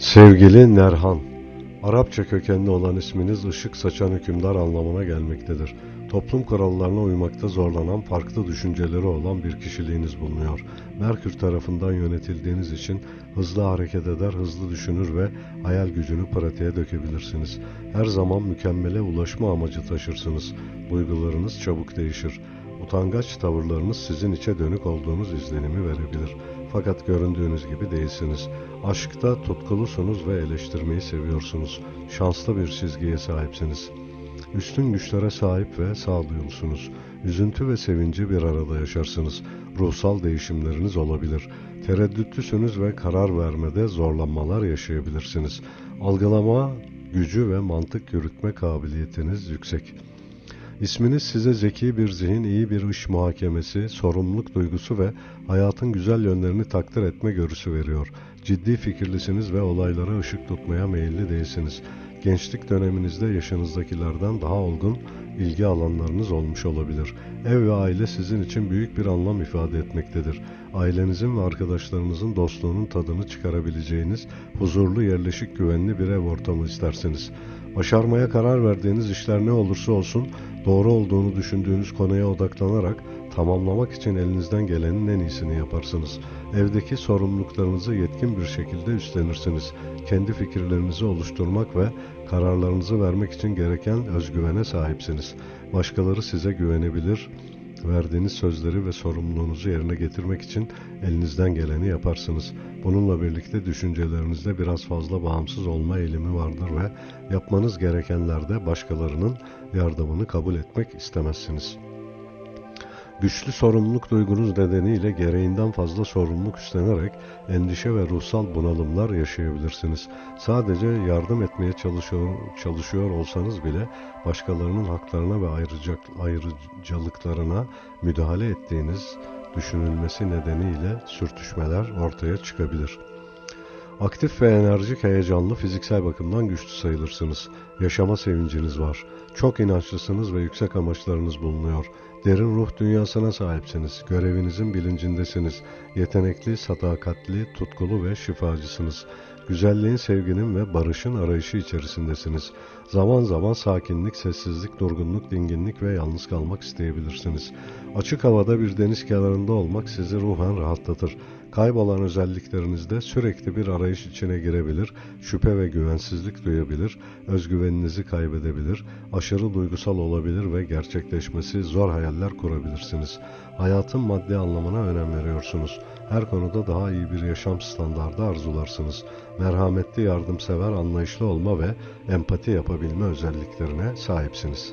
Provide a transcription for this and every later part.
Sevgili Nerhan, Arapça kökenli olan isminiz ışık saçan hükümdar anlamına gelmektedir. Toplum kurallarına uymakta zorlanan, farklı düşünceleri olan bir kişiliğiniz bulunuyor. Merkür tarafından yönetildiğiniz için hızlı hareket eder, hızlı düşünür ve hayal gücünü pratiğe dökebilirsiniz. Her zaman mükemmele ulaşma amacı taşırsınız. Duygularınız çabuk değişir. Utangaç tavırlarınız sizin içe dönük olduğunuz izlenimi verebilir. Fakat göründüğünüz gibi değilsiniz. Aşkta tutkulusunuz ve eleştirmeyi seviyorsunuz. Şanslı bir çizgiye sahipsiniz. Üstün güçlere sahip ve sağduyulusunuz. Üzüntü ve sevinci bir arada yaşarsınız. Ruhsal değişimleriniz olabilir. Tereddütlüsünüz ve karar vermede zorlanmalar yaşayabilirsiniz. Algılama, gücü ve mantık yürütme kabiliyetiniz yüksek. İsminiz size zeki bir zihin, iyi bir iş muhakemesi, sorumluluk duygusu ve hayatın güzel yönlerini takdir etme görüsü veriyor. Ciddi fikirlisiniz ve olaylara ışık tutmaya meyilli değilsiniz. Gençlik döneminizde yaşınızdakilerden daha olgun ilgi alanlarınız olmuş olabilir. Ev ve aile sizin için büyük bir anlam ifade etmektedir. Ailenizin ve arkadaşlarınızın dostluğunun tadını çıkarabileceğiniz huzurlu, yerleşik, güvenli bir ev ortamı istersiniz. Başarmaya karar verdiğiniz işler ne olursa olsun doğru olduğunu düşündüğünüz konuya odaklanarak tamamlamak için elinizden gelenin en iyisini yaparsınız. Evdeki sorumluluklarınızı yetkin bir şekilde üstlenirsiniz. Kendi fikirlerinizi oluşturmak ve kararlarınızı vermek için gereken özgüvene sahipsiniz. Başkaları size güvenebilir, verdiğiniz sözleri ve sorumluluğunuzu yerine getirmek için elinizden geleni yaparsınız. Bununla birlikte düşüncelerinizde biraz fazla bağımsız olma eğilimi vardır ve yapmanız gerekenlerde başkalarının yardımını kabul etmek istemezsiniz. Güçlü sorumluluk duygunuz nedeniyle gereğinden fazla sorumluluk üstlenerek endişe ve ruhsal bunalımlar yaşayabilirsiniz. Sadece yardım etmeye çalışıyor, çalışıyor olsanız bile başkalarının haklarına ve ayrıcak, ayrıcalıklarına müdahale ettiğiniz düşünülmesi nedeniyle sürtüşmeler ortaya çıkabilir. Aktif ve enerjik, heyecanlı, fiziksel bakımdan güçlü sayılırsınız. Yaşama sevinciniz var. Çok inançlısınız ve yüksek amaçlarınız bulunuyor. Derin ruh dünyasına sahipsiniz. Görevinizin bilincindesiniz. Yetenekli, sadakatli, tutkulu ve şifacısınız. Güzelliğin, sevginin ve barışın arayışı içerisindesiniz. Zaman zaman sakinlik, sessizlik, durgunluk, dinginlik ve yalnız kalmak isteyebilirsiniz. Açık havada bir deniz kenarında olmak sizi ruhen rahatlatır. Kaybolan özelliklerinizde sürekli bir arayış içine girebilir, şüphe ve güvensizlik duyabilir, özgüveninizi kaybedebilir, aşırı duygusal olabilir ve gerçekleşmesi zor hayaller kurabilirsiniz. Hayatın maddi anlamına önem veriyorsunuz. Her konuda daha iyi bir yaşam standardı arzularsınız. Merhametli, yardımsever, anlayışlı olma ve empati yapabilme özelliklerine sahipsiniz.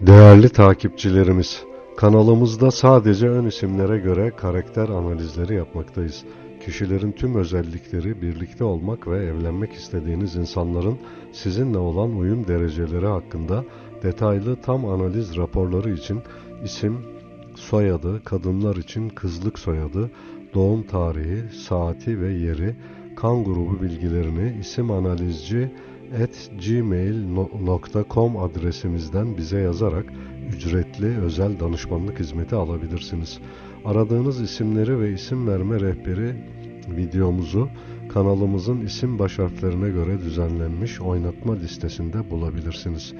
Değerli takipçilerimiz, kanalımızda sadece ön isimlere göre karakter analizleri yapmaktayız. Kişilerin tüm özellikleri, birlikte olmak ve evlenmek istediğiniz insanların sizinle olan uyum dereceleri hakkında detaylı tam analiz raporları için isim, soyadı, kadınlar için kızlık soyadı, doğum tarihi, saati ve yeri, kan grubu bilgilerini isim analizci at gmail.com adresimizden bize yazarak ücretli özel danışmanlık hizmeti alabilirsiniz. Aradığınız isimleri ve isim verme rehberi videomuzu kanalımızın isim baş harflerine göre düzenlenmiş oynatma listesinde bulabilirsiniz.